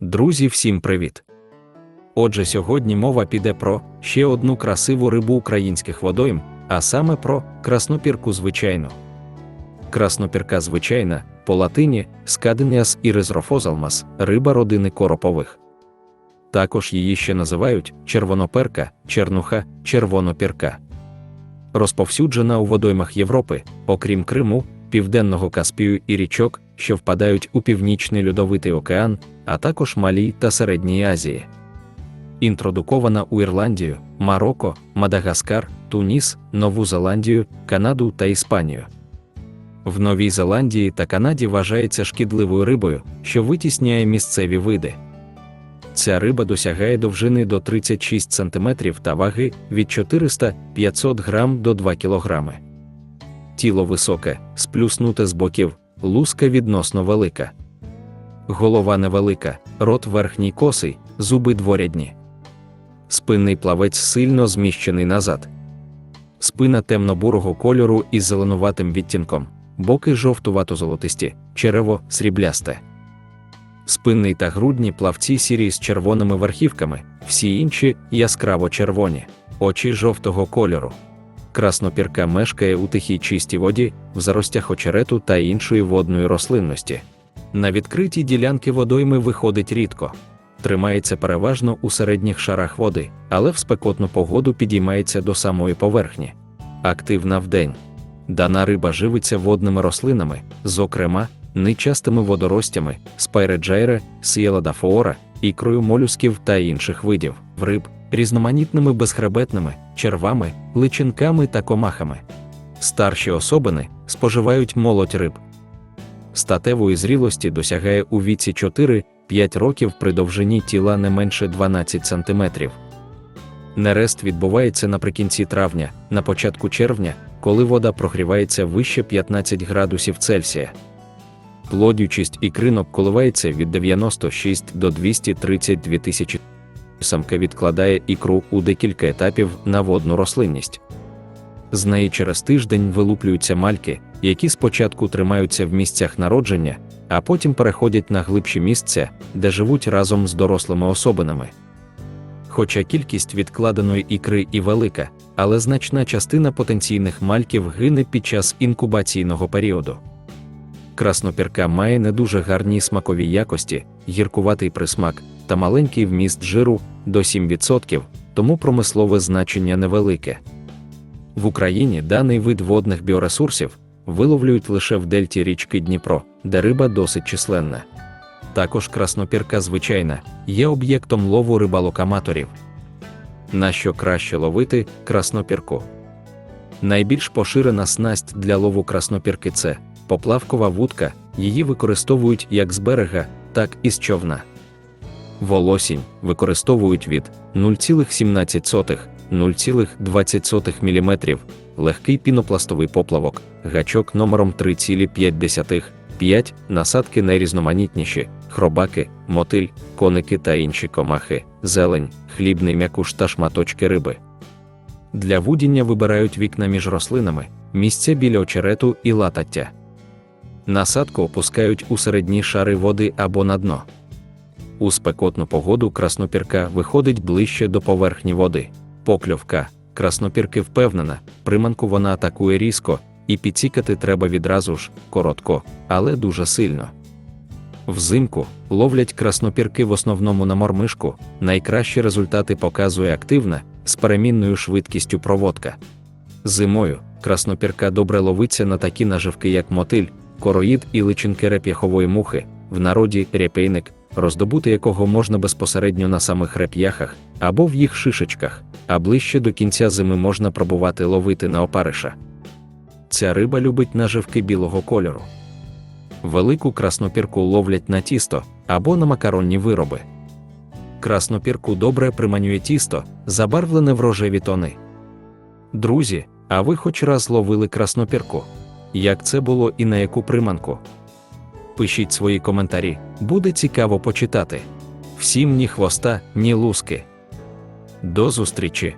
Друзі, всім привіт! Отже, сьогодні мова піде про ще одну красиву рибу українських водойм, а саме про краснопірку звичайну. Краснопірка звичайна по латині Скаденіас іризрофозалмас, риба родини коропових. Також її ще називають червоноперка, чернуха, червонопірка. Розповсюджена у водоймах Європи, окрім Криму, Південного Каспію і річок, що впадають у Північний Льодовитий океан, а також Малій та Середній Азії. Інтродукована у Ірландію, Марокко, Мадагаскар, Туніс, Нову Зеландію, Канаду та Іспанію. В Новій Зеландії та Канаді вважається шкідливою рибою, що витісняє місцеві види. Ця риба досягає довжини до 36 см та ваги від 400-500 грам до 2 кг. Тіло високе, сплюснуте з боків, луска відносно велика. Голова невелика, рот верхній косий, зуби дворядні. Спинний плавець сильно зміщений назад. Спина темно-бурого кольору із зеленуватим відтінком, боки жовтувато-золотисті, черево сріблясте. Спинний та грудні плавці сірі з червоними верхівками, всі інші яскраво червоні, очі жовтого кольору. Краснопірка мешкає у тихій чистій воді, в заростях очерету та іншої водної рослинності. На відкритій ділянки водойми виходить рідко. Тримається переважно у середніх шарах води, але в спекотну погоду підіймається до самої поверхні. Активна вдень. Дана риба живиться водними рослинами, зокрема, нечастими водоростями, спайреджайре, сієладафоора, ікрою молюсків та інших видів риб, різноманітними безхребетними, червами, личинками та комахами. Старші особини споживають молодь риб. Статевої зрілості досягає у віці 4-5 років при довжині тіла не менше 12 см. Нерест відбувається наприкінці травня, на початку червня, коли вода прогрівається вище 15 градусів Цельсія. Плодючість ікринок коливається від 96 до 232 тисячі. Самка відкладає ікру у декілька етапів на водну рослинність. З неї через тиждень вилуплюються мальки, які спочатку тримаються в місцях народження, а потім переходять на глибші місця, де живуть разом з дорослими особинами. Хоча кількість відкладеної ікри і велика, але значна частина потенційних мальків гине під час інкубаційного періоду. Краснопірка має не дуже гарні смакові якості, гіркуватий присмак та маленький вміст жиру до 7%, тому промислове значення невелике. В Україні даний вид водних біоресурсів виловлюють лише в дельті річки Дніпро, де риба досить численна. Також краснопірка звичайна є об'єктом лову рибалок-аматорів. На що краще ловити краснопірку? Найбільш поширена снасть для лову краснопірки це поплавкова вудка, її використовують як з берега, так і з човна. Волосінь використовують від 0,17 0,20 мм, легкий пінопластовий поплавок, гачок номером 3,5, 5, насадки найрізноманітніші, хробаки, мотиль, коники та інші комахи, зелень, хлібний м'якуш та шматочки риби. Для вудіння вибирають вікна між рослинами, місця біля очерету і латаття. Насадку опускають у середні шари води або на дно. У спекотну погоду краснопірка виходить ближче до поверхні води. Покльовка краснопірки впевнена, приманку вона атакує різко, і підсікати треба відразу ж, коротко, але дуже сильно. Взимку ловлять краснопірки в основному на мормишку, найкращі результати показує активна, з перемінною швидкістю проводка. Зимою краснопірка добре ловиться на такі наживки, як мотиль, короїд і личинки реп'яхової мухи, в народі репейник, роздобути якого можна безпосередньо на самих реп'яхах або в їх шишечках, а ближче до кінця зими можна пробувати ловити на опариша. Ця риба любить наживки білого кольору. Велику краснопірку ловлять на тісто або на макаронні вироби. Краснопірку добре приманює тісто, забарвлене в рожеві тони. Друзі, а ви хоч раз ловили краснопірку? Як це було і на яку приманку? Пишіть свої коментарі, буде цікаво почитати. Всім ні хвоста, ні луски. До зустрічі!